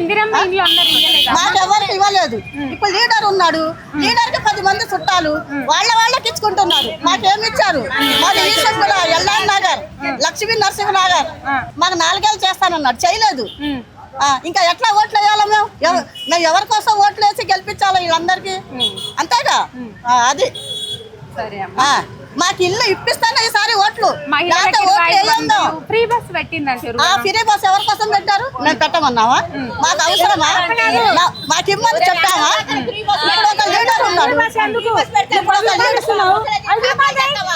ఇందిరమ్మ ఇంట్లో అందరు ఇవ్వలేదు. ఇప్పుడు లీడర్ ఉన్నాడు. లీడర్కి పది మంది చుట్టాలు. వాళ్ళ వాళ్ళకి ఇచ్చుకుంటున్నారు. మాకేమి ఇచ్చారు? మాది ఈశ్వర ఎల్లాన్ నగర్ లక్ష్మీ నరసింహ నగర్ మాకు నాలుగేళ్ళు చేస్తానన్నాడు. చేయలేదు. ఇంకా ఎట్లా ఓట్లు వేయాలి మేము? మేము ఎవరి కోసం ఓట్లు వేసి గెలిపించాలి వీళ్ళందరికీ? అంతేగా? అది. సరే మాకు ఇల్లు ఇప్పిస్తాను ఈసారి ఓట్లు. ఫ్రీ బస్ పెట్టిందంటారు ఆ ఫ్రీ బస్ ఎవరి కోసం పెట్టారు? నేను పెట్టమన్నావా? మాకు అవసరమా? మాకు ఇమ్మని చెప్పావా? ఇప్పుడు ఒక లీడర్ ఉన్నాడు. ఇప్పుడు ఒక లీడర్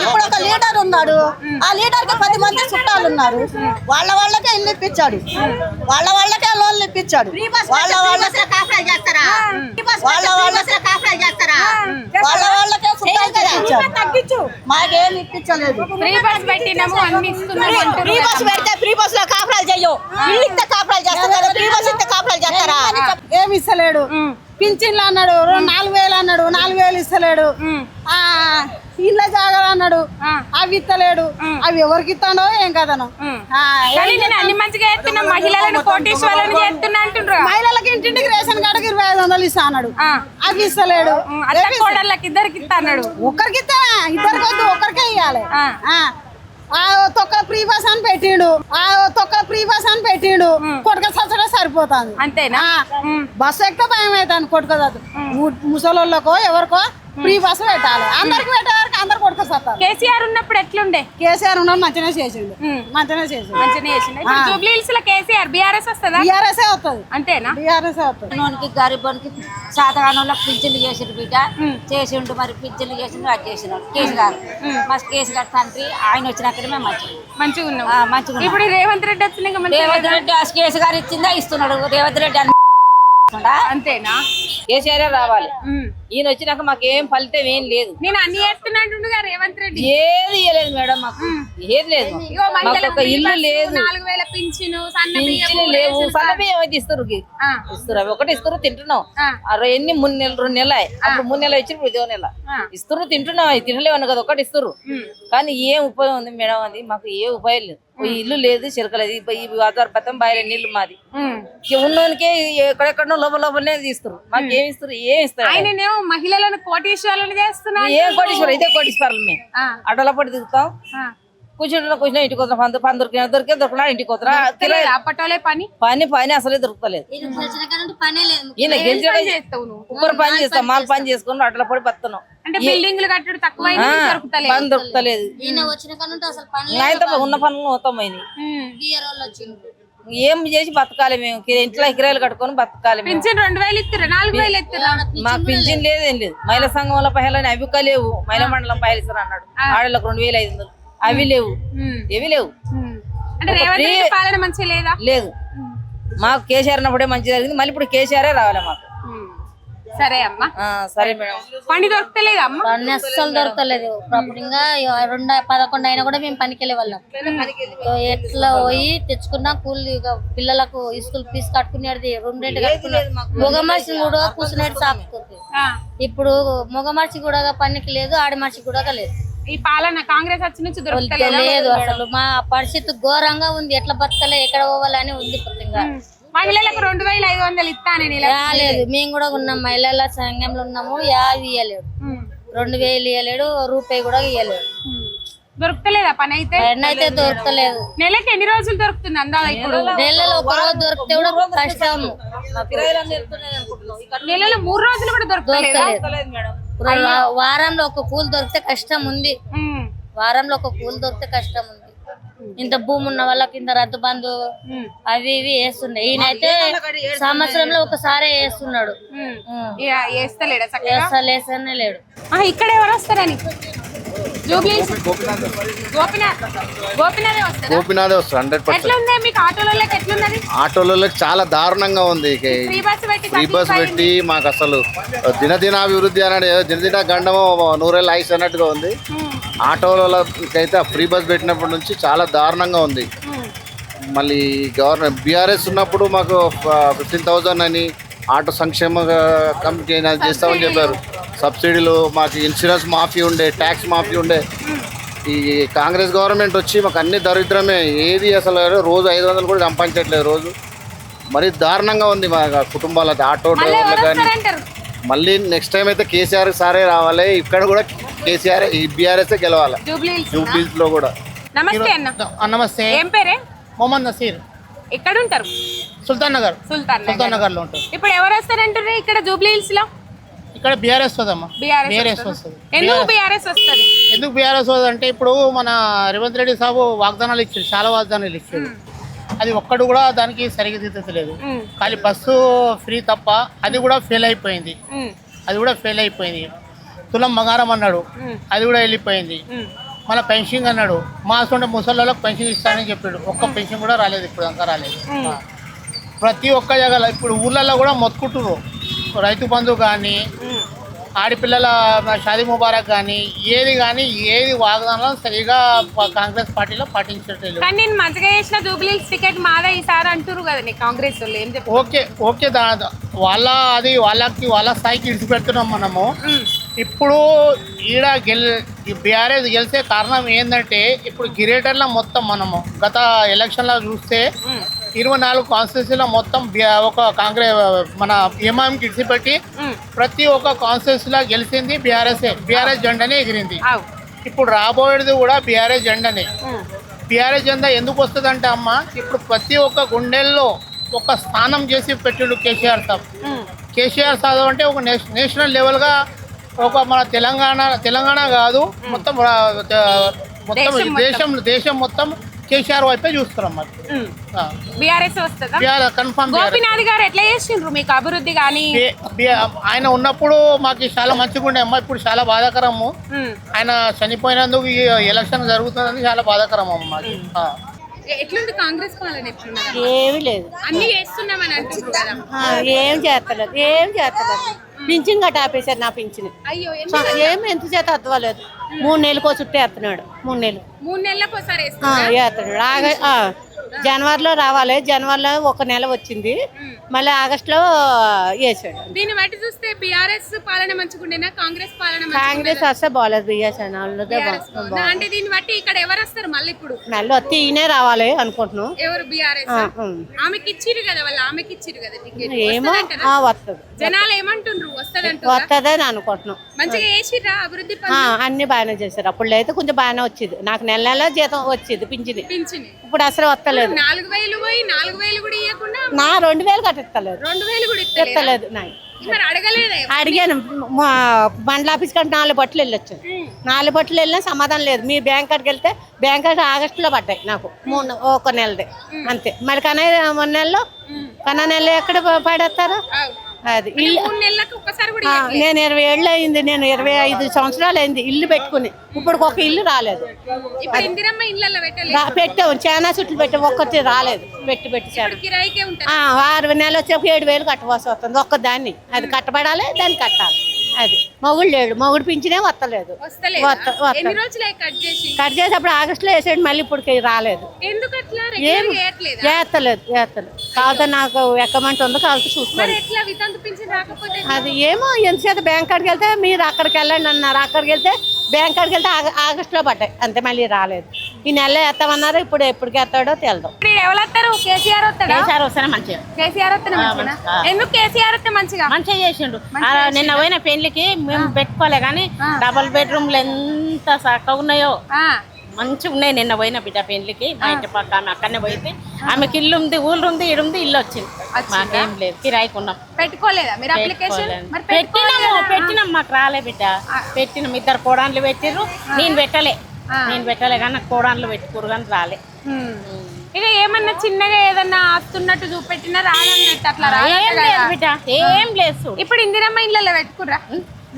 ఇప్పుడు ఒక లీడర్ ఉన్నాడు. ఆ లీడర్కి పది మంది చుట్టాలు ఉన్నారు. వాళ్ళ వాళ్ళకే ఇల్లు ఇప్పించాడు. వాళ్ళ వాళ్ళకే లోన్లు ఇప్పించాడు. వాళ్ళ వాళ్ళకే వాళ్ళ వాళ్ళకే వాళ్ళ వాళ్ళకే చుట్టాలకే ఇప్పించాడు మాకేం ఇప్పించలేదు. ఫ్రీ బస్ పెట్టినాము అన్ని ఇస్తున్నాము ఫ్రీ బస్ పెడితే ఫ్రీ బస్లో కాపురాలు చెయ్యవు ఇల్లు ఇస్తే కాపురాలు చేస్తారు ఫ్రీ బస్ ఇస్తే కాపురాలు చేస్తారా? ఏమి ఇస్తలేడు. పింఛన్లు అన్నాడు నాలుగు వేలు అన్నాడు నాలుగు వేలు ఇస్తలేడు. ఆ ఇళ్ళ జాగాలు అన్నాడు. అవి ఇస్తలేడు అవి ఎవరికి ఇస్తాడో ఏం కదను ఆ, కానీ నేను అన్ని మంచిగా చేస్తున్నా మహిళలను కోటేశ్వరులను చేస్తున్నా అంటుండ్రు. మహిళలకి ఇంటింటికి రేషన్ కార్డుకి ఇరవై ఐదు వందలు ఇస్తా అన్నాడు. అవి ఇస్తలేడు. కోడళ్ళకి ఇద్దరికి ఇస్తా అన్నాడు. ఒక్కరికి ఇస్తా ఇద్దరికి వద్దు ఒక్కరికే ఇవ్వాలి ఆ. ఆ. ఆ తొక్క ఫ్రీ బస్ అని పెట్టిండు. ఆ తొక్క ఫ్రీ బస్ అని పెట్టిండు. కొట్టుక సచ్చడే సరిపోతుంది. అంతేనా. బస్సు ఎక్క భయం అవుతాను కొట్టుకోదాదు ముసలోళ్ళకో ఎవరికో ఫ్రీ బస్సు పెట్టాలి. అందరికి పెట్టేవారికి అందరు కొట్టుకొస్తారు కేసీఆర్ ఉన్నప్పుడు ఎట్లుండే? కేసీఆర్ ఉన్నాడు మంచిగా చేసిండు. మంచిగా చేసిండు. మంచిగా చేసిండు? జూబ్లీ హిల్స్లో కేసీఆర్ బీఆర్ఎస్ వస్తుందా? బీఆర్ఎస్ వస్తుంది. అంతేనా? బీఆర్ఎస్ వస్తుంది. నోనికి గరీబోనికి శాతగానంలోకి పింఛన్లు చేసిండు బిడ్డ. చేసిండు మరి పింఛన్లు చేసిండు అది చేసినాడు. కేసీఆర్. మా కేసీఆర్ తండ్రి ఆయన వచ్చినాకనే మేము మంచిగా మంచిగా ఉన్నాం. మంచిగా ఉన్నాం. ఇప్పుడు ఈ రేవంత్ రెడ్డి వచ్చినాక రేవంత్? రెడ్డి ఆ కేసీఆర్ ఇచ్చిందా? ఇస్తున్నాడు. రేవంత్ రెడ్డి అని ఇస్తుండా? అంతేనా? కేసీఆర్ రావాలి. ఈయన వచ్చినాక మాకు ఏం ఫలితం ఏం లేదు. నేను అన్ని చేస్తున్నట్టుండగా రేవంత్ రెడ్డి. ఏది ఇవ్వలేదు మేడం మాకు. ఏది లేదు మాకు. ఇల్లు లేదు. నాలుగు వేల పింఛను లేవు. రేషన్ సన్న కార్డు. బియ్యం అయితే ఇస్తారు ఇస్తారు. అవి ఒకటి ఇస్తారు తింటున్నాం. అరవై ఎన్ని మూడు నెలలు రెండు నెలలు. అప్పుడు మూడు నెలలు ఇప్పుడు ఇదో నెల. ఇస్తారు తింటున్నాం. అవి తినలేవని కదా ఒకటి ఇస్తారు. కానీ ఏం ఉపయోగం ఉంది మేడం అది? మాకు ఏ ఉపయోగం లేదు. ఇల్లు లేదు చిరకలేదు ఈ- పత్రం బయట నీళ్ళు మాది. ఉన్నోనికే ఎక్కడెక్కడో లోపల లోపలనే తీస్తారు మాకు ఏమి ఇస్తారు ఏం ఇస్తారు? ఆయననేమో మహిళలను కోటీశ్వరులను చేస్తున్నా ఏం కోటీశ్వరం? ఇదే కోటీశ్వరం మేము. ఆ. అడ్డల పడి దిగుతాం ఆ. కూర్చుంటున్నా కూర్చున్నా ఇంటికి వస్తాం పందు పందు దొరికిన దొరికే దొరకనా ఇంటికి వస్తారా తెలియదు అప్పటోలే పని. పని పని అసలే దొరకలేదు. పనే లేదు. ఈయన గెలిచాడు పని పని చేస్తాం మాల్ పని చేసుకుని అడ్డల పడి బతున్నాం అంటే బిల్డింగ్లు కట్టడు తక్కువ దొరుకుతలేదు. పని పని అయితే ఉన్న పనులు మొత్తం ఏం చేసి బతకాలి మేము? ఇంట్లో కిరాయిలు కట్టుకొని బతకాలి మాకు పింఛన్ లేదు ఏం లేదు. మహిళా సంఘంలో పైలని అవి కా లేవు. మహిళా మండలం పైలు ఇస్తారు అన్నాడు ఆడలకు రెండు వేల ఐదు వందలు. అవి లేవు. ఏవి లేవు. ఉమ్. అంటే రేవంత్ రెడ్డి పాలన మంచిగా లేదా? లేదు. మాకు కేసీఆర్ అన్నప్పుడే మంచి జరిగింది. మళ్ళీ ఇప్పుడు కేసీఆరే రావాలి మాకు. సరే అమ్మా. సరే మేడం. పని దొరకలేదా అమ్మ? పని అస్సలు దొరకలేదు. ఇంకా రెండు పదకొండు అయినా కూడా మేము పనికి వెళ్ళే వాళ్ళం సో ఎట్లా పోయి తెచ్చుకున్నా కూలి పిల్లలకు స్కూల్ ఫీజు కట్టుకునేది రెండు రెండు కట్టుకున్నాం. మగ మనిషి కూడా కూర్చునేది సాపుతుంది ఆ. ఇప్పుడు మగ మనిషి కూడా పనికి లేదు ఆడి మనిషి కూడా లేదు. ఈ పాలన కాంగ్రెస్ వచ్చి నుంచి దొరకలేదా లేదు అసలు మా పరిస్థితి ఘోరంగా ఉంది. ఎట్లా బతకలే ఎక్కడ పోవాలని ఉంది పూర్తిగా మహిళలకు రెండు వేల ఐదు వందలు ఇస్తానని ఇలా. లేదు మేము కూడా ఉన్నాం. మహిళల సంఘంలో ఉన్నాము. యాభై ఉమ్. రెండు వేలు ఇయ్యలేడు రూపాయి కూడా ఇయ్యలేడు. ఉమ్. దొరకలేదా పని అయితే? పని అయితే దొరకలేదు నెలకి ఎన్ని రోజులు దొరుకుతుంది అందాదా ఇప్పుడు? నెలలో ఒక రోజు దొరికితే కూడా కష్టం నెలలో మూడు రోజులు కూడా దొరకలేదా. వారంలో ఒక కూలి దొరికితే కష్టం ఉంది. వారంలో ఒక కూలి దొరికితే కష్టం ఉంది. ఇంత భూమి ఉన్న వాళ్ళకి ఇంత రద్దు బంధు అవి ఇవి వేస్తుండే ఈయనైతే సంవత్సరంలో ఒకసారి వేస్తున్నాడు. వేస్తలేడా ఇక్కడ ఎవరు వస్తారని? గోపినాథ్. వస్తారా వస్తారు హండ్రెడ్ పర్సెంట్. ఆటోలలో చాలా దారుణంగా ఉంది ఫ్రీ బస్ పెట్టి మాకు అసలు దినదినాభివృద్ధి అన్నాడు దినదిన గండము నూరేళ్ళు ఐస్ అన్నట్టుగా ఉంది. ఆటోలకైతే ఆ ఫ్రీ బస్ పెట్టినప్పటి నుంచి చాలా దారుణంగా ఉంది. మళ్ళీ గవర్నమెంట్ బీఆర్ఎస్ ఉన్నప్పుడు మాకు ఫిఫ్టీన్ థౌజండ్ అని ఆటో సంక్షేమ కమిటీ చేస్తామని చెప్పారు. సబ్సిడీలు మాకు ఇన్సూరెన్స్ మాఫీ ఉండే ట్యాక్స్ మాఫీ ఉండే. ఈ కాంగ్రెస్ గవర్నమెంట్ వచ్చి మాకు అన్ని దరిద్రమే. ఏది అసలు రోజు ఐదు వందలు కూడా సంపాదించట్లేదు రోజు. మరి దారుణంగా ఉంది మా కుటుంబాల ఆటో డ్రైవర్లు కానీ. మళ్ళీ నెక్స్ట్ టైం అయితే కేసీఆర్ సారే రావాలి. ఇక్కడ కూడా కేసీఆర్ ఈ బీఆర్ఎస్ గెలవాలి. జూబ్లీ జూబ్లీస్లో కూడా. నమస్తే అన్న. నమస్తే. ఏం పేరే? మొహమ్మద్ నసీర్. ఎక్కడ ఉంటారు సుల్తాన్ నగర్. సుల్తాన్ సుల్తాన్ నగర్. లో ఉంటుంది. ఇప్పుడు ఎవరు వస్తారంటారు ఇక్కడ జూబ్లీ హిల్స్లో ఇక్కడ బీఆర్ఎస్ వదమ్మా బీఆర్ఎస్ వస్తుందా? ఎందుకు బీఆర్ఎస్ వస్తుంది? ఎందుకు బీఆర్ఎస్ వస్తుంది అంటే ఇప్పుడు మన రేవంత్ రెడ్డి సాబు వాగ్దానాలు ఇచ్చాడు చాలా వాగ్దానాలు ఇచ్చాడు. అది ఒక్కడు కూడా దానికి సరిగ్గా ఖాళీ బస్సు ఫ్రీ తప్ప అది కూడా ఫెయిల్ అయిపోయింది. అది కూడా ఫెయిల్ అయిపోయింది. తులం బంగారం అన్నాడు. అది కూడా వెళ్ళిపోయింది. మన పెన్షన్ అన్నాడు. మా సొంత ముసళ్ళలో పెన్షన్ ఇస్తానని చెప్పాడు. ఒక్క పెన్షన్ కూడా రాలేదు ఇప్పుడు అంతా రాలేదు. ప్రతి ఒక్క జగల ఇప్పుడు ఊర్లలో కూడా మొత్తుకుంటున్నారు రైతు బంధు కానీ ఆడపిల్లల షాదీ ముబారక్ కానీ ఏది కానీ ఏది వాగ్దానం సరిగా కాంగ్రెస్ పార్టీలో పాటించట్లేదు. కానీ నేను మంచిగా చేసిన జూబ్లీ హిల్స్ టికెట్ మాదే ఈసారి అంటారు కదా కాంగ్రెస్ వాళ్ళు ఏం చెప్తారు ఓకే ఓకే దా వాళ్ళ అది వాళ్ళకి వాళ్ళ స్థాయికి ఇడిచిపెడుతున్నాం మనము. ఇప్పుడు ఈడ గెల్ బీఆర్ఎస్ గెలిచే కారణం ఏంటంటే ఇప్పుడు గిరేటర్ల మొత్తం మనము గత ఎలక్షన్లో చూస్తే ఇరవై నాలుగు కాన్స్టిట్యూన్సీలో మొత్తం ఒక కాంగ్రెస్ మన ఎంఐఎంకి ఇడిచిపెట్టి ప్రతి ఒక్క కాన్స్టిట్యూన్సీలో గెలిచింది బీఆర్ఎస్ బీఆర్ఎస్ జెండానే ఎగిరింది. ఇప్పుడు రాబోయేది కూడా బీఆర్ఎస్ జెండానే. బీఆర్ఎస్ జెండా ఎందుకు వస్తుందంటే అమ్మ ఇప్పుడు ప్రతి ఒక్క గుండెల్లో ఒక స్థానం చేసి పెట్టిండు కేసీఆర్ సాబ్. కేసీఆర్ సాబ్ అంటే ఒక నేష- నేషనల్ లెవెల్గా ఒక మన తెలంగాణ తెలంగాణ కాదు మొత్తం మొత్తం. దేశం దేశం మొత్తం కేసీఆర్ వైపే చూస్తున్నాం మరి. బీఆర్ఎస్ వస్తుందా? బీఆర్ కన్ఫర్మ్ గోపినాథ్ గారు ఎట్లా చేసిండ్రు మీకు అభివృద్ధి కానీ? ఆయన ఉన్నప్పుడు మాకు చాలా మంచిగా ఉండే అమ్మ ఇప్పుడు చాలా బాధాకరము. ఆయన చనిపోయినందుకు ఈ ఎలక్షన్ జరుగుతుందని చాలా బాధాకరం అమ్మ మాకు. ఎట్లుంది కాంగ్రెస్ పాలన ఏమి లేదు. అన్ని చేస్తున్నామని అంటున్నారు ఏం చేస్తలేదు ఏం చేస్తలేదు. పింఛన్ గట్ట ఆపేశారు నా పింఛన్. అయ్యో ఏం ఎంత చేత అత్తవలేదు మూడు నెలలకో చుట్టూ వేస్తున్నాడు మూడు నెలలు. మూడు నెలలకు ఒకసారి? వేస్తున్నాడు? జనవరిలో రావాలి. జనవరిలో ఒక నెల వచ్చింది. మళ్ళీ ఆగస్టులో వేసాడు దీన్ని బట్టి చూస్తే బీఆర్ఎస్ పాలన మంచిగుండేనా కాంగ్రెస్ పాలన కాంగ్రెస్ వస్తే బాగాలేదు బీఆర్ఎస్ అంటే దీన్ని బట్టి ఇక్కడ ఎవరు వస్తారు మళ్ళీ ఇప్పుడు? మళ్ళీ వచ్చి ఈయనే రావాలి అనుకుంటున్నాం. ఎవరు? బీఆర్ఎస్. ఆమెకి ఇచ్చిరు కదా వాళ్ళు ఆమెకి ఇచ్చిరు కదా టికెట్ ఏమో? వస్తుంది. జనాలు ఏమంటుండ్రు? వస్తదంటారా వస్తుందని అనుకుంటున్నాం. మంచిగా వేసిర్రా? అభివృద్ధి అన్ని బాగానే చేశారు. అప్పుడు అయితే కొంచెం బాగానే వచ్చేది. నాకు నెల నెల జీతం వచ్చేది పింఛని. పింఛని. ఇప్పుడు అసలు వస్తలేదు. నాలుగు వేలు పోయి నాలుగు వేలు కూడా ఇవ్వకుండా నా రెండు వేలు కట్టిస్తలేదు రెండు వేలు కూడా ఇస్తలేదా? అడిగాను మా బండ్ల ఆఫీస్ కంటే నాలుగు బట్టలు వెళ్ళొచ్చు. నాలుగు బట్టలు వెళ్ళినా సమాధానం లేదు. మీ బ్యాంక్ కాడికి వెళ్తే బ్యాంక్ కాడ ఆగస్టులో పడ్డాయి నాకు మూడు ఒక నెలది. అంతే. మరి మొన్న నెలలో కన్నా నెల ఎక్కడ పడేస్తారు. అది. నేను ఇరవై ఏళ్ళు అయింది నేను ఇరవై ఐదు సంవత్సరాలు అయింది ఇల్లు పెట్టుకుని. ఇప్పుడు ఒక ఇల్లు రాలేదు. పెట్టాము. చాలా చుట్లు పెట్టాము. ఒక్కటి రాలేదు. పెట్టి పెట్టి ఆరు నెలలు వచ్చాక ఏడు వేలు కట్టవలసి వస్తుంది. ఒక్క దాన్ని అది కట్టబడాలి దాన్ని కట్టాలి. అది. మొగుడు లేడు. మొగుడు పింఛనే వస్తలేదు. ఎన్ని రోజులే కట్ చేసి? కట్ చేసేప్పుడు ఆగస్టులో వేసాడు మళ్ళీ ఇప్పుడు రాలేదు. ఎందుకు అట్లా ఏం రెగ్యులర్ చేయట్లేదా వేస్తలేదు వేస్తలేదు కావాలంటే నాకు ఎక్కమంటే ఉందో చూసుకోండి పింఛన్ రాకపోతే అది ఏమో ఎంతసేత బ్యాంక్ కాడికి వెళ్తే మీరు అక్కడికి వెళ్ళండి అన్నారు. అక్కడికి వెళ్తే బ్యాంక్ కాడికి వెళ్తే ఆగ- ఆగస్టులో పడ్డాయి. అంతే మళ్ళీ రాలేదు. ఈ నెల వేస్తామన్నారు ఇప్పుడు ఎప్పటికి వేస్తాడో తెలదు. ఎవరు కేసీఆర్ వస్తాడా? కేసీఆర్ వస్తేనే మంచిగా. కేసీఆర్ ఎందుకు కేసీఆర్ వస్తే మంచిగా? మంచిగా చేసిండు. నిన్న పోయిన పెళ్ళికి మేము పెట్టుకోలే కానీ డబల్ బెడ్రూమ్లు ఎంత చక్కగా ఉన్నాయో. మంచిగా ఉన్నాయి నిన్న పోయిన బిడ్డ పెళ్ళికి. మా ఇంటి పక్క ఆమె అక్కడనే పోయితే ఆమెకి ఇల్లు ఉంది ఊళ్ళు ఉంది ఇడు ఉంది ఇల్లు వచ్చింది. మాకేం లేదు. కిరాయికి ఉన్నాం. పెట్టుకోలేదా? మీరు అప్లికేషన్? మరి పెట్టినాము పెట్టినాం మాకు రాలే బిడ్డ. పెట్టినాం ఇద్దరు కోడాన్లు పెట్టిర్రు. నేను పెట్టలే. నేను పెట్టలే కానీ నాకు కోడాన్లు పెట్టుకోరు కానీ రాలే. ఇక ఏమన్నా చిన్నగా ఏదన్నా ఆస్తున్నట్టు చూపెట్టినా రాదన్నట్టు అట్లా ఏం లేదు. బిడ్డ ఏం లేదు ఇప్పుడు ఇందిరమ్మ ఇళ్ళలో పెట్టుకుర్రా?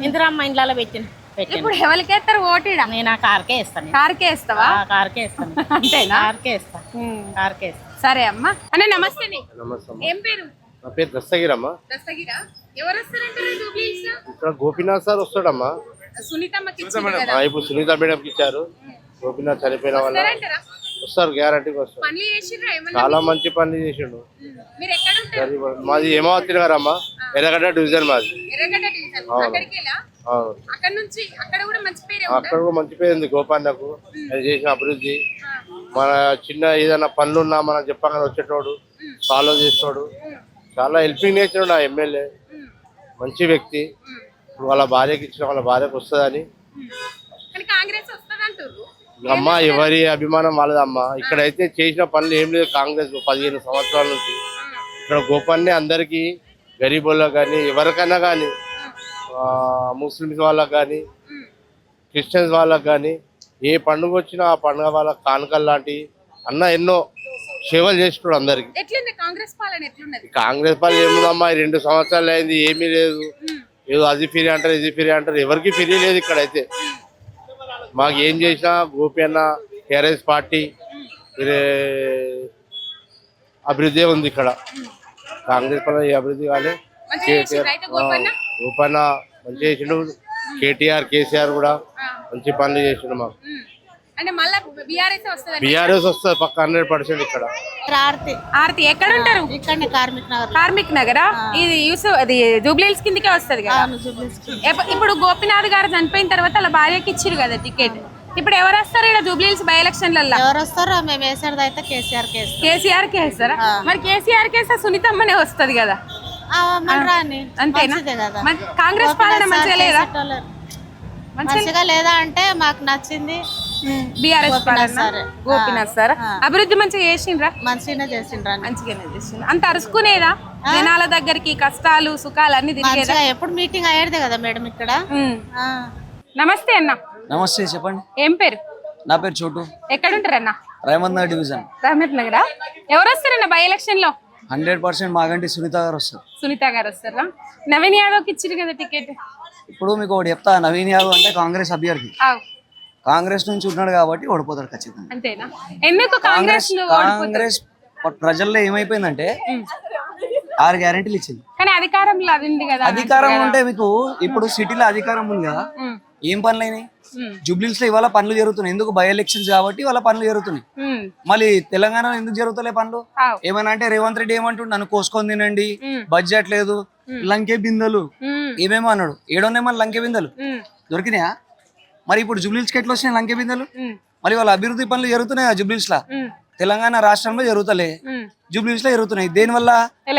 ఇందిరమ్మ ఇండ్లలో పెట్టిన పెట్టిన. ఇప్పుడు ఎవరికేస్తారు ఓటీడా? నేను ఆ కార్కే ఇస్తాను కార్కే ఇస్తావా ఆ కార్కే ఇస్తాను అంతేనా? కార్కే ఇస్తా కార్కే సరే అమ్మా. అన్న నమస్తే నీ. నమస్తే ఏం పేరు? నా పేరు దస్తగిరమ్మా. దస్తగిరా? ఎవరు వస్తారంటారు? ఇక్కడ గోపీనాథ్ సార్ వస్తాడమ్మా. సునీతమ్మకి ఇచ్చింది కదా? ఆ, ఇప్పుడు సునీత మేడంకి ఇచ్చారు. గోపీనాథ్ చనిపోయిన వల్ల వస్తారంటారా? వస్తారు గ్యారంటీకి వస్తారు. పనులు చేసిర్రా? ఏమన్నా చాలా మంచి పని చేసిండు. మీరు ఎక్కడ ఉంటారు? గరీబ్ మాది ఎర్రగడ్డ డివిజన్ మాది. ఎర్రగడ్డ డివిజన్. అక్కడికి వెళ్ళా అవును. అక్కడ నుంచి అక్కడ కూడా మంచి పేరే ఉందా అక్కడ కూడా మంచి పేరు ఉంది గోపాన్నకు అది చేసిన అభివృద్ధి. మన చిన్న ఏదైనా పనులున్నా మనం చెప్పగానే వచ్చేటోడు సాల్వ్ చేస్తాడు చాలా హెల్పింగ్ నేచర్ ఆ ఎమ్మెల్యే. మంచి వ్యక్తి. ఇప్పుడు వాళ్ళ భార్యకి ఇచ్చిన వాళ్ళ భార్యకు వస్తుందని. అమ్మ ఎవరి అభిమానం వాళ్ళదమ్మ. ఇక్కడైతే చేసిన పనులు ఏం లేదు కాంగ్రెస్ పదిహేను సంవత్సరాల నుంచి. ఇక్కడ గోపాన్ని అందరికీ గరీబులకు కానీ ఎవరికైనా కానీ ముస్లిమ్స్ వాళ్ళకి కానీ క్రిస్టియన్స్ వాళ్ళకి కానీ ఏ పండుగ వచ్చినా ఆ పండుగ వాళ్ళకి కానుకలు లాంటి అన్న ఎన్నో సేవలు చేస్తున్నాడు అందరికి. కాంగ్రెస్ పాలన ఎట్లున్నది? కాంగ్రెస్ పార్టీ ఏముందమ్మా? ఈ రెండు సంవత్సరాలు అయింది ఏమీ లేదు. ఏదో అది ఫ్రీ అంటారు ఇది ఫ్రీ అంటారు. ఎవరికి ఫ్రీ లేదు ఇక్కడైతే మాకు ఏం చేసినా గోపి అన్న టీఆర్ఎస్ పార్టీ అభివృద్ధి ఉంది ఇక్కడ. కాంగ్రెస్ పార్టీ ఏ అభివృద్ధి కాలే. అయితే గోపన్న? గోపన్న మంచిగా చేసిండు. కేటీఆర్ కేసీఆర్ కూడా మంచి పనులు చేసిండు మాకు. అంటే మళ్ళా బీఆర్ఎస్ వస్తుంది బీఆర్ఎస్ వస్తుంది పక్క హండ్రెడ్ పర్సెంట్ ఇక్కడ. ఆర్తి. ఆర్తి ఎక్కడ ఉంటారు ఇక్కడనే కార్మిక్ నగర్. కార్మిక్ నగరా? ఇది యూసు అది జూబ్లీహిల్స్ కిందకే వస్తది కదా? ఇప్పుడు గోపినాథ్ గారు చనిపోయిన తర్వాత వాళ్ళ భార్యకి ఇచ్చిరు కదా టికెట్. ఇప్పుడు ఎవరు వస్తారు ఇక్కడ జూబ్లీహిల్స్ బై ఎలక్షన్లలో ఎవరు వస్తారో మేము వేసేది అయితే కేసీఆర్ కేసు. కేసీఆర్ కే వేస్తారా మరి కేసీఆర్ కేస్తే సునీతమ్మనే వస్తది కదా? అంతేనా? కాంగ్రెస్ పాలన మంచిగా లేదా. మంచిగా లేదా అంటే మాకు నచ్చింది. బీఆర్ఎస్ గోపీనాథ్ సారే. అభివృద్ధి మంచిగా చేసిండ్రా? మంచిగానే చేసిండ్రు మంచిగానే చేసిండ్రు. అంత అరుచుకునేదా జనాల దగ్గరికి కష్టాలు సుఖాలు అన్ని తిరిగేదా? మంచిగా ఎప్పుడు మీటింగ్ అయ్యేది కదా మేడం ఇక్కడ. నమస్తే అన్న. నమస్తే చెప్పండి. ఏం పేరు? నా పేరు చోటు. ఎక్కడుంటారన్న రేమంత్ నగర్ డివిజన్. రహమత్ నగరా? ఎవరు వస్తారన్న బై ఎలక్షన్లో? హండ్రెడ్ పర్సెంట్ మాగంటి సునీత గారు వస్తారు. సునీత గారు వస్తారా? నవీన్ యాదవ్కి ఇచ్చిరు కదా టికెట్. ఇప్పుడు మీకు ఒకటి చెప్తా నవీన్ యాదవ్ అంటే కాంగ్రెస్ అభ్యర్థి. కాంగ్రెస్ నుంచి ఉన్నాడు కాబట్టి ఓడిపోతాడు ఖచ్చితంగా. అంతేనా? ఎందుకు కాంగ్రెస్ కాంగ్రెస్ ప్రజల్లో ఏమైపోయిందంటే ఆరు గ్యారెంటీలు ఇచ్చింది. కానీ అధికారంలో అది ఉంది కదా అధికారం ఉంటే మీకు ఇప్పుడు సిటీలో అధికారం ఉంది కదా. ఏం పనులు అయినాయి. జూబ్లీస్లో ఇవాళ పనులు జరుగుతున్నాయి. ఎందుకు బై ఎలక్షన్స్ కాబట్టి వాళ్ళ పనులు జరుగుతున్నాయి. మళ్ళీ తెలంగాణలో ఎందుకు జరుగుతలే పనులు? ఆవ్. ఏమన్నా అంటే రేవంత్ రెడ్డి ఏమంటుండు నన్ను కోసుకొని తినండి. బడ్జెట్ లేదు లంకే బిందెలు. ఏమేమో అన్నాడు? ఏడున్నాయి మన లంకే బిందెలు. దొరికినాయా? మరి ఇప్పుడు జూబ్లీస్ ఎట్లా వచ్చినాయి లంకే బిందెలు. మరి వాళ్ళ అభివృద్ధి పనులు జరుగుతున్నాయి జూబ్లీస్ లా. తెలంగాణ రాష్ట్రంలో జరుగుతలే. జూబ్లీస్లో జరుగుతున్నాయి. దేని వల్ల.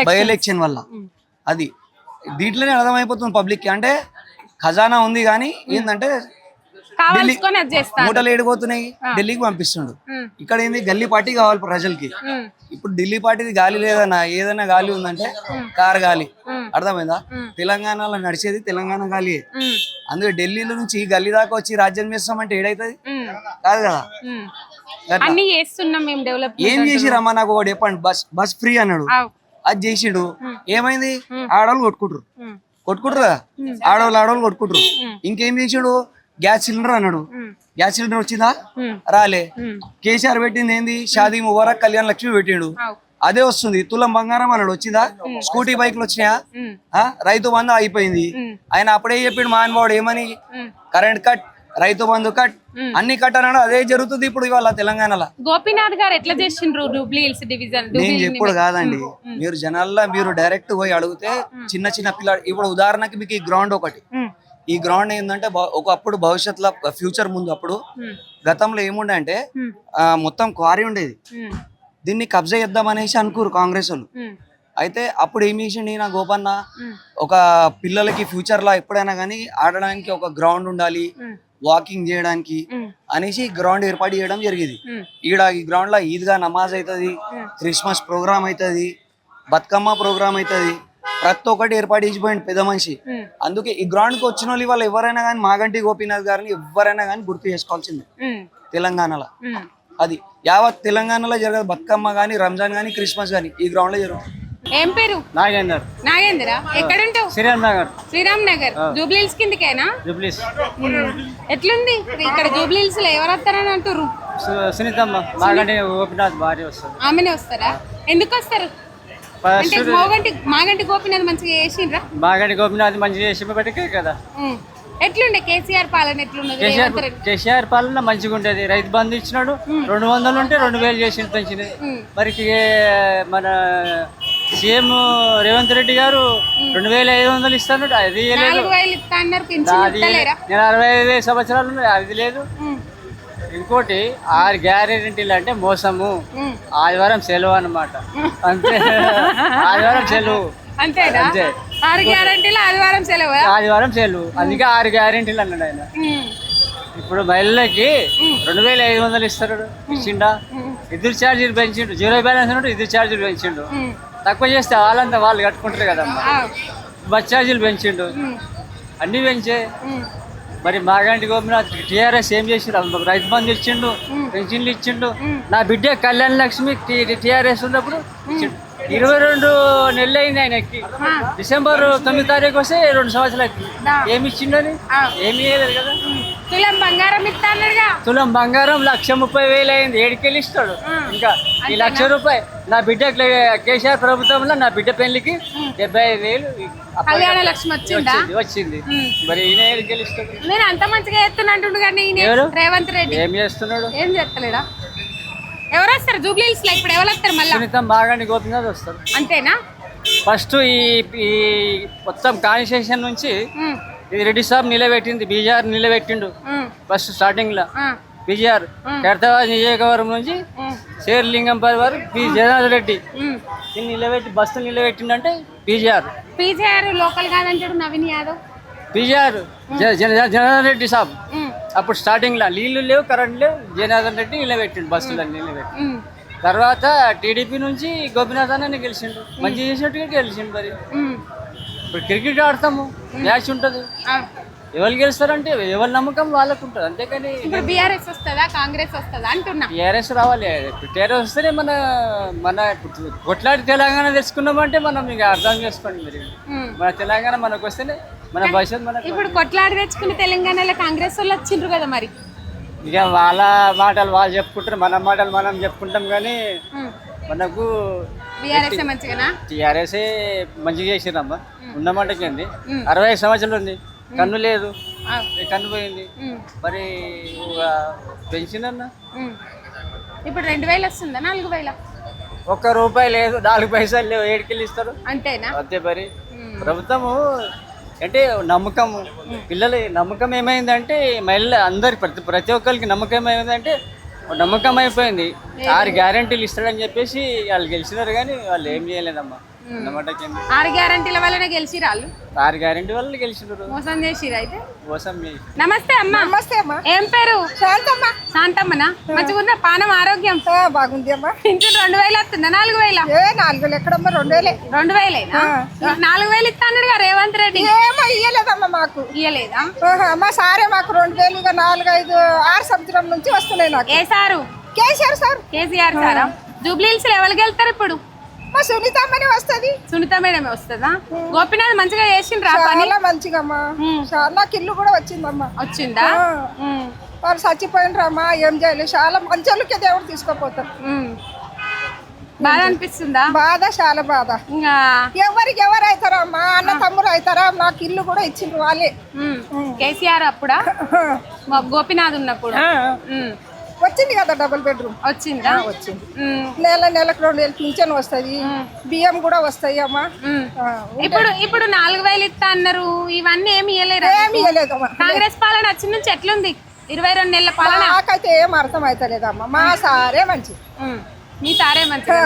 బై ఎలక్షన్ వల్ల. అది దీంట్లోనే అర్థమైపోతుంది పబ్లిక్కి అంటే ఖజానా ఉంది కానీ ఏంటంటే మూటలు ఏడిపోతున్నాయి. ఢిల్లీకి పంపిస్తుండు. ఇక్కడ ఏంది? గల్లీ పార్టీ కావాలి ప్రజలకి. ఇప్పుడు ఢిల్లీ పార్టీది గాలి లేదన్నా ఏదైనా గాలి ఉందంటే కార్ గాలి. అర్థమైందా? తెలంగాణలో నడిచేది తెలంగాణ గాలి. అందుకే ఢిల్లీలో నుంచి గల్లీ దాకా వచ్చి రాజ్యం చేస్తామంటే ఏడైతుంది. కాదు కదా? ఉమ్. గట్లా. అన్ని చేస్తున్నాం మేము డెవలప్ ఏం చేసిరమ్మా నాకు ఒకటి చెప్పండి. బస్ బస్ ఫ్రీ అన్నాడు. అది చేసిండు. ఏమైంది? ఆడవాళ్ళు కొట్టుకుంటారు కొట్టుకుంటారు కదా ఆడవాళ్ళు ఆడవాళ్ళు కొట్టుకుంటారు ఇంకేం చేసిండు? గ్యాస్ సిలిండర్ అన్నాడు. గ్యాస్ సిలిండర్ వచ్చిందా? రాలే. కేసీఆర్ పెట్టింది ఏంది? షాదీ ముబారక్ కళ్యాణ లక్ష్మి పెట్టిండు. అదే వస్తుంది. తులం బంగారం అన్నాడు. వచ్చిందా? స్కూటీ బైక్లు వచ్చినాయా? రైతు బంధు అయిపోయింది ఆయన అప్పుడే చెప్పిండు మానవాడు ఏమని? Current cut Rythu Bandhu cut అన్ని కట్ అన్నాడు. అదే జరుగుతుంది ఇప్పుడు ఇవాళ తెలంగాణలో. గోపీనాథ్ గారు ఎట్లా చేసిండ్రు డివిజన్? నేను చెప్పుడు కాదండి. మీరు జనాల్లో మీరు డైరెక్ట్ పోయి అడిగితే చిన్న చిన్న పిల్ల ఇప్పుడు ఉదాహరణకి మీకు ఈ గ్రౌండ్ ఒకటి. ఈ గ్రౌండ్ ఏంటంటే ఒకప్పుడు భవిష్యత్తులో ఫ్యూచర్ ముందు అప్పుడు గతంలో ఏముండే అంటే మొత్తం క్వారీ ఉండేది. దీన్ని కబ్జా చేద్దాం అనేసి అనుకోరు కాంగ్రెస్ వాళ్ళు. అయితే అప్పుడు ఏం చేసిండు ఈయన గోపన్న? ఒక పిల్లలకి ఫ్యూచర్లో ఎప్పుడైనా కానీ ఆడడానికి ఒక గ్రౌండ్ ఉండాలి వాకింగ్ చేయడానికి అనేసి గ్రౌండ్ ఏర్పాటు చేయడం జరిగింది. ఈడ ఈ గ్రౌండ్లో ఈద్గా నమాజ్ అవుతుంది క్రిస్మస్ ప్రోగ్రామ్ అవుతుంది బతుకమ్మ ప్రోగ్రామ్ అవుతుంది ప్రతి ఒక్కటి ఏర్పాటు చేసిపోయింది పెద్ద మనిషి. అందుకే ఈ గ్రౌండ్కి వచ్చిన వాళ్ళు ఇవాళ ఎవరైనా కానీ మాగంటి గోపీనాథ్ గారిని ఎవరైనా కానీ గుర్తు చేసుకోవాల్సిందే. తెలంగాణలో. అది యావత్ తెలంగాణలో జరగదు. బతుకమ్మ కానీ రంజాన్ కానీ క్రిస్మస్ కానీ ఈ గ్రౌండ్లో జరుగుతుంది ఏం పేరు? నాగేందర్. నాగేంద్ర? ఎక్కడుంటావు? శ్రీరామ్ నగర్. శ్రీరామ్ నగర్. జూబ్లీ హిల్స్ కిందకేనా? జూబ్లీస్. ఎట్లుంది? ఇక్కడ జూబ్లీ హిల్స్లో ఎవరు వస్తారని అంటారు సునీతమ్మ. మాగంటి గోపినాథ్ భార్య వస్తుంది. ఆమెనే వస్తారా? ఎందుకు వస్తారు? అంటే మోగంటి మాగంటి గోపినాథ్ మంచిగా చేసిండ్రా? గోపినాథ్ మంచి చేసి బట్టికే కదా. ఉమ్. ఎట్లుండే కేసీఆర్ పాలన ఎట్లున్నది? కేసీఆర్ రేవంత్ రెడ్డి? కేసీఆర్ పాలన మంచిగా ఉంటది రైతు బంధు ఇచ్చినాడు రెండు వందలు ఉంటే రెండు వేలు చేసి పెంచింది మరి మన సీఎం రేవంత్ రెడ్డి గారు రెండు వేల ఐదు వందలు ఇస్తాడు అది లేదు నాలుగు వేలు ఇస్తా అన్నారు పింఛన్ అది ఇస్తలేరా? నేను అరవై ఐదు సంవత్సరాలు ఉన్నాయి, అది లేదు. ఉమ్. ఇంకోటి ఆరు గ్యారెంటీలు అంటే మోసము. ఆదివారం సెలవు అన్నమాట. అంతే. ఆదివారం సెలవు. అంతేనా? అంతే. ఆరు గ్యారంటీలు ఆదివారం సెలవు? ఆదివారం సెలవు. అందుకే ఆరు గ్యారెంటీలు అన్నాడు ఆయన. ఇప్పుడు మహిళలకి రెండు వేల ఐదు వందలు ఇస్తారు ఇచ్చిండా? ఎదురు ఛార్జీలు పెంచిండు. జీరో బ్యాలెన్స్ ఉన్నట్టు ఎదురు ఛార్జీలు పెంచిండు. తక్కువ చేస్తే వాళ్ళంతా వాళ్ళు కట్టుకుంటారు కదమ్మా. బస్ ఛార్జీలు పెంచిండు. అన్నీ పెంచే. మరి మాగంటి గోపినాథ్ టీఆర్ఎస్ ఏం చేసిండు రైతు బంధు ఇచ్చిండు పెన్షన్లు ఇచ్చిండు. నా బిడ్డ కళ్యాణ లక్ష్మి టీఆర్ఎస్ ఉన్నప్పుడు ఇరవై రెండు నెలలు అయింది ఆయనకి. డిసెంబర్ తొమ్మిది తారీఖు వస్తే రెండు సంవత్సరాలకి ఏమి ఇచ్చిండని ఏమి ఇవ్వలేదు కదా. తులం బంగారం ఇస్తా అన్నాడుగా తులం బంగారం లక్ష ముప్పై వేలు అయింది. ఏడుకెళ్ళి ఇస్తాడు. ఇంకా ఈ లక్ష రూపాయి నా బిడ్డ కేసీఆర్ ప్రభుత్వంలో నా బిడ్డ పెళ్ళికి డెబ్బై ఐదు వేలు కళ్యాణ లక్ష్మి వచ్చిందా? వచ్చింది మరి ఈయన ఏడుకెళ్ళి ఇస్తాడు? నేను అంత మంచిగా చేస్తున్నట్టుండు కానీ ఈయన ఎవరు? రేవంత్ రెడ్డి. ఏం చేస్తున్నాడు? ఏం చేస్తలేడా? ఎవరు వస్తారు? జూబ్లీ హిల్స్లో ఇప్పుడు ఎవరు వస్తారు మళ్ళా? సునీత బాగానే గోపినాథ్ వస్తారు అంతేనా? ఫస్ట్ ఈ ఈ మొత్తం కాన్స్టిట్యూషన్ నుంచి రెడ్డి సాబ్ నిలబెట్టింది బీజార్ నిలబెట్టిండు. ఫస్ట్ స్టార్టింగ్లో బీజార్ ఖైరతాబాద్ నియోజకవర్గం నుంచి శేర్లింగంపల్లి వరకు పి జగన్నాథ్ రెడ్డి. దీన్ని నిలబెట్టి బస్సులు నిలబెట్టిండంటే బీజార్. పీజేఆర్ లోకల్ కాదంటాడు నవీన్ యాదవ్. బీజార్ జనార్దన్ రెడ్డి సాబ్. అప్పుడు స్టార్టింగ్లో నీళ్ళు లేవు కరెంట్ లేవు జనార్దన్ రెడ్డి నిలబెట్టిండు బస్సులు నిలబెట్టి. తర్వాత టీడీపీ నుంచి గోపినాథ్ అన్న గెలిచిండు. మంచి చేసినట్టుగా గెలిచిండు మరి. ఇప్పుడు క్రికెట్ ఆడతాము. మ్యాచ్ ఉంటుంది. ఎవరు గెలుస్తారంటే ఎవరి నమ్మకం వాళ్ళకు ఉంటుంది. అంతేకాని ఇప్పుడు బీఆర్ఎస్ వస్తుందా కాంగ్రెస్ వస్తుందా అంటున్నా. టీఆర్ఎస్ రావాలి. టీఆర్ఎస్ వస్తేనే మన మన ఇప్పుడు కొట్లాడి తెలంగాణ తెచ్చుకున్నామంటే మనం ఇక అర్థం చేసుకోండి మీరు. మన తెలంగాణ మనకు వస్తేనే మన భవిష్యత్తు మనకు ఇప్పుడు కొట్లాడి తెచ్చుకుని తెలంగాణలో కాంగ్రెస్ వాళ్ళు వచ్చిండ్రు కదా మరి. ఇక వాళ్ళ మాటలు వాళ్ళు చెప్పుకుంటారు మన మాటలు మనం చెప్పుకుంటాం కానీ మనకు బీఆర్ఎస్ మంచిగానా? టీఆర్ఎస్ మంచిగా చేసిరమ్మా ఉన్న అరవై ఐదు సంవత్సరాలు ఉంది. కన్ను లేదు. కన్ను పోయింది? మరి పెన్షన్ అన్న. ఇప్పుడు రెండు వేలు వస్తుందా? నాలుగు వేల? ఒక్క రూపాయి లేదు. నాలుగు పైసలు లేవు. ఏడుకెళ్ళి ఇస్తారు? అంతేనా? అంతే మరి. ప్రభుత్వము అంటే నమ్మకము. పిల్లలు నమ్మకం ఏమైందంటే మహిళ అందరి ప్రతి ప్రతి ఒక్కరికి నమ్మకం ఏమైందంటే నమ్మకం అయిపోయింది. ఆరు గ్యారంటీలు ఇస్తాడని చెప్పేసి వాళ్ళు గెలిచినారు కానీ వాళ్ళు ఏం చేయలేదమ్మా. ఆరు గ్యారంటీల వల్లనే గెలిచి రాళ్ళు ఆరు గ్యారంటీ వాళ్ళు గెలిచినారు మోసం చేసిరు అయితే? మోసం నమస్తే అమ్మా. నమస్తే అమ్మా. ఏం పేరు? శాంతమ్మ. శాంతమ్మనా? మంచిగుందా? పానం ఆరోగ్యం? బాగుంది అమ్మా. పింఛన్ రెండు వేలు వస్తుందా? నాలుగు వేల? ఏ నాలుగు వేలు ఎక్కడమ్మా? రెండు వేలే. రెండు వేలేనా? నాలుగు వేలు ఇస్తా అన్నాడుగా రేవంత్ రెడ్డి. ఏమో ఇయ్యలేదమ్మా మాకు. ఇయ్యలేదా? ఆహా, మా సారే మాకు రెండు వేలు ఇక నాలుగు ఐదు ఆరు సంవత్సరం నుంచి వస్తున్నాయి నాకు. ఏ సారు? కేసీఆర్ సార్. కేసీఆర్ సారా? జూబ్లీ హిల్స్లో ఎవరికి వెళ్తారు ఇప్పుడు? మా సునీత అమ్మని వస్తుంది. సునీత మేడం వస్తుందా? గోపినాథ్ మంచిగా చేసిండ్రా పని? చాలా మంచిగా అమ్మా. చాలా నాకు ఇల్లు కూడా వచ్చిందమ్మా. వచ్చిందా. ఉమ్. వాళ్ళు చచ్చిపోయినరమ్మా ఏం చేయాలి చాలా మంచి వాళ్ళకే దేవుడు తీసుకోపోతారు ఉమ్. బాధ అనిపిస్తుందా? బాధ చాలా బాధ. ఇంకా? ఎవరికి ఎవరు అవుతారా అమ్మా? అన్న తమ్ముడు అవుతారా? నాకు ఇల్లు కూడా ఇచ్చిండ్రు వాళ్ళే. ఉమ్. కేసీఆర్ అప్పుడా? మా గోపినాథ్ ఉన్నప్పుడు? ఉమ్. వచ్చింది కదా డబుల్ బెడ్రూమ్ వచ్చిందా? వచ్చింది. నెల నెలకు రెండు వేలు పింఛన్ వస్తుంది. బియ్యం కూడా వస్తాయి అమ్మా. ఇప్పుడు ఇప్పుడు నాలుగు వేలు ఇస్తా అన్నారు. ఇవన్నీ ఏమి ఇవ్వలేరు ఏమి ఇవ్వలేదమ్మా కాంగ్రెస్ పాలన వచ్చిన నుంచి ఎట్లుంది? ఇరవై రెండు నెలల పాలన? నాకైతే ఏం అర్థం అవుతలేదమ్మా మా సారే మంచి ఉమ్. మీ సారే మంచిగా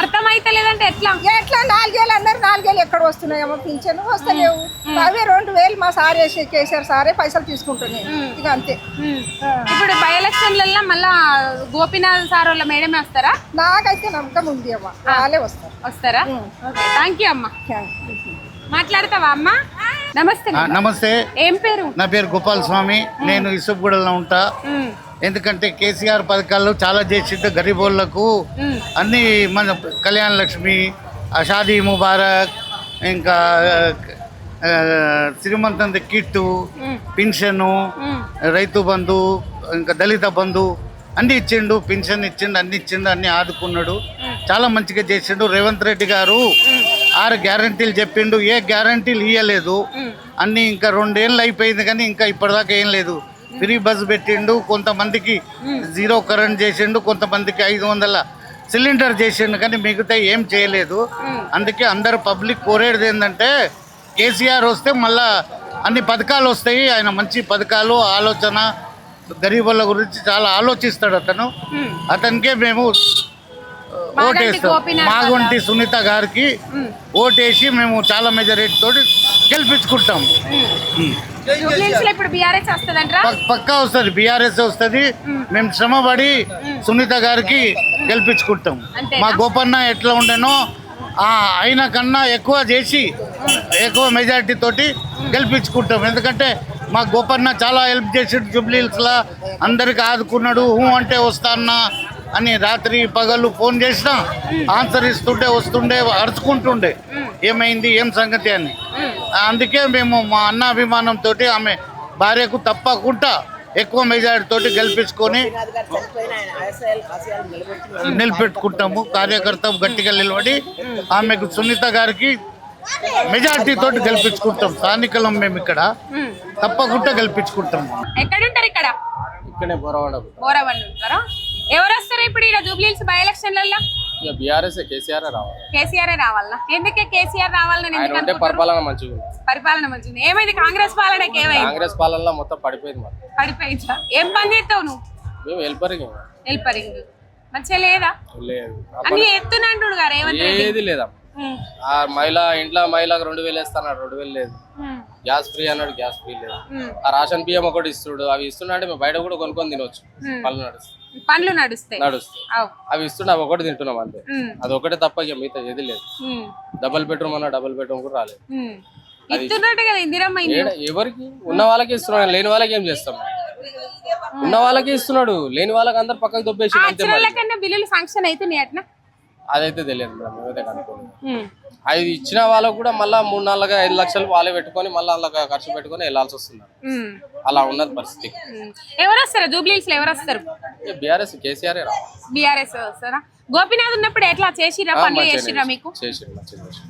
అర్థం అయితే లేదంటే ఎట్లా? ఎట్లా? నాలుగేళ్ళు అన్నారు నాలుగేళ్ళు ఎక్కడ వస్తున్నాయమ్మా? పింఛన్ వస్తలేవు. అవే రెండు వేలు మా సార్ వేసి కేసీఆర్ సారే పైసలు తీసుకుంటున్నాయి ఇక అంతే. ఇప్పుడు బై ఎలక్షన్లలో మళ్ళా గోపీనాథ్ సార్ వాళ్ళ మేడమే వస్తారా? నాకైతే నమ్మకం ఉంది అమ్మా. వాళ్ళే వస్తారు. వస్తారా? థ్యాంక్ యూ అమ్మా. మాట్లాడతావా అమ్మా? నమస్తే. నమస్తే. ఏం పేరు? నా పేరు గోపాల్ స్వామి నేను ఇసుపుగూడలో ఉంటా. ఎందుకంటే కేసీఆర్ పథకాలు చాలా చేసిండు గరీబోళ్ళకు ఉమ్. అన్ని మన కళ్యాణ లక్ష్మి ఆ షాదీ ముబారక్ ఇంకా ఆ, శ్రీమంతం కిట్టు పింఛను రైతు బంధు ఇంకా దళిత బంధు అన్ని ఇచ్చిండు పింఛన్ ఇచ్చిండు అన్ని ఇచ్చిండు అన్ని ఆదుకున్నాడు. చాలా మంచిగా చేసిండు రేవంత్ రెడ్డి గారు. ఆరు గ్యారంటీలు చెప్పిండు ఏ గ్యారంటీలు ఇవ్వలేదు అన్ని ఇంకా రెండేళ్ళు అయిపోయింది కానీ ఇంకా ఇప్పటిదాకా ఏం లేదు. ఫ్రీ బస్ పెట్టిండు కొంతమందికి జీరో కరెంట్ చేసిండు కొంతమందికి ఐదు వందల సిలిండర్ చేసిండు కానీ మిగతా ఏం చేయలేదు. అందుకే అందరు పబ్లిక్ కోరేది ఏంటంటే కేసీఆర్ వస్తే మళ్ళా అన్ని పథకాలు వస్తాయి ఆయన మంచి పథకాలు ఆలోచన గరీబుల గురించి చాలా ఆలోచిస్తాడు అతను. అతనికే మేము ఓటేస్తాం. మాగుంటి సునీత గారికి ఓటేసి మేము చాలా మెజారిటీ తోటి గెలిపించుకుంటాం. పక్కా వస్తుంది బీఆర్ఎస్ వస్తుంది. మేము శ్రమపడి సునీత గారికి గెలిపించుకుంటాం? మా గోపన్న ఎట్లా ఉండేనో ఆ ఆయన కన్నా ఎక్కువ చేసి ఎక్కువ మెజారిటీ తోటి గెలిపించుకుంటాం. ఎందుకంటే మా గోపన్న చాలా హెల్ప్ చేసాడు జూబ్లీహిల్స్లో. అందరికి ఆదుకున్నాడు హూ అంటే వస్తానా అని రాత్రి పగలు ఫోన్ చేసినా ఆన్సర్ ఇస్తుండే వస్తుండే అరుచుకుంటుండే. ఏమైంది ఏం సంగతి అని. అందుకే మేము మా అన్న అభిమానంతో ఆమె భార్యకు తప్పకుండా ఎక్కువ మెజారిటీ తోటి గెలిపించుకొని నిలబెట్టుకుంటాము. కార్యకర్త గట్టిగా నిలబడి ఆమెకు సునీత గారికి మెజారిటీ తోటి గెలిపించుకుంటాం. స్థానికులం మేము ఇక్కడ. తప్పకుండా గెలిపించుకుంటాం. ఎక్కడుంటారు ఇక్కడ? ఇక్కడే బోరవాడ బోరవల్లి ఉంటారా? ఎవరు వస్తారు ఇప్పుడు ఇక్కడ జూబ్లీహిల్స్ బై ఎలక్షన్లలో బీఆర్ఎస్ కేసీఆర్ రావాలి. కేసీఆర్ రావాలా? ఎందుకే కేసీఆర్ రావాలని? పరిపాలన మంచిగా పరిపాలన మంచిది ఏమైంది? కాంగ్రెస్ ఏమైంది కాంగ్రెస్ పాలనలో మొత్తం పడిపోయింది మరి. పడిపోయిందా? ఏం పని చేస్తావు నువ్వు? మేము వెళ్ళిపోయి హెల్పరింగ్. మంచిగా లేదా? లేదు. అన్ని గారు ఏది ఆ మహిళ ఇంట్లో మహిళకు రెండు వేలు వేస్తాడు రెండు వేలు లేదు. గ్యాస్ ఫ్రీ అన్నాడు గ్యాస్ ఫ్రీ లేదు. ఆ రేషన్ బియ్యం ఒకటి ఇస్తుడు అవి ఇస్తున్నా అంటే మేము బయట కూడా కొనుక్కొని తినొచ్చు. Hmm. పళ్ళు నడుస్తుంది. పనులు నడుస్తాయి. నడుస్తుంది అవు. అవి ఒకటి తింటున్నాం అంతే. అది ఒకటే తప్ప ఇక మిగతా ఏది లేదు. డబుల్ బెడ్రూమ్ అన్న డబుల్ బెడ్రూమ్ కూడా రాలేదు. ఇస్తున్నట్టు కదా ఇందిరమ్మ ఇల్లు. ఏడ- ఎవరికి? ఉన్న వాళ్ళకి ఇస్తున్నాడు లేని వాళ్ళకి ఏం చేస్తాం? ఉన్న వాళ్ళకి ఇస్తున్నాడు లేని వాళ్ళకి అందరు పక్కకు దొబ్బేసి అంతే కన్నా బిల్లులు ఫంక్షన్ అవుతున్నాయి అట్నా? అదైతే తెలియదు మేడం మేమైతే కనుక్కోలేదు. అది ఇచ్చిన వాళ్ళకు కూడా మళ్ళీ మూడు నాలుగు ఐదు లక్షలు వాళ్ళే పెట్టుకొని మళ్ళీ అలా ఖర్చు పెట్టుకొని వెళ్ళాల్సి వస్తున్నారు ఉమ్, అలా ఉన్నది పరిస్థితి. ఎవరు వస్తారు? జూబ్లీహిల్స్లో ఎవరు వస్తారు? బీఆర్ఎస్ కేసీఆర్ బీఆర్ఎస్ వస్తారా? గోపీనాథ్ ఉన్నప్పుడు ఎట్లా? చేసిరా పనులు చేసిరా మీకు? చేసి మంచిగా చేసి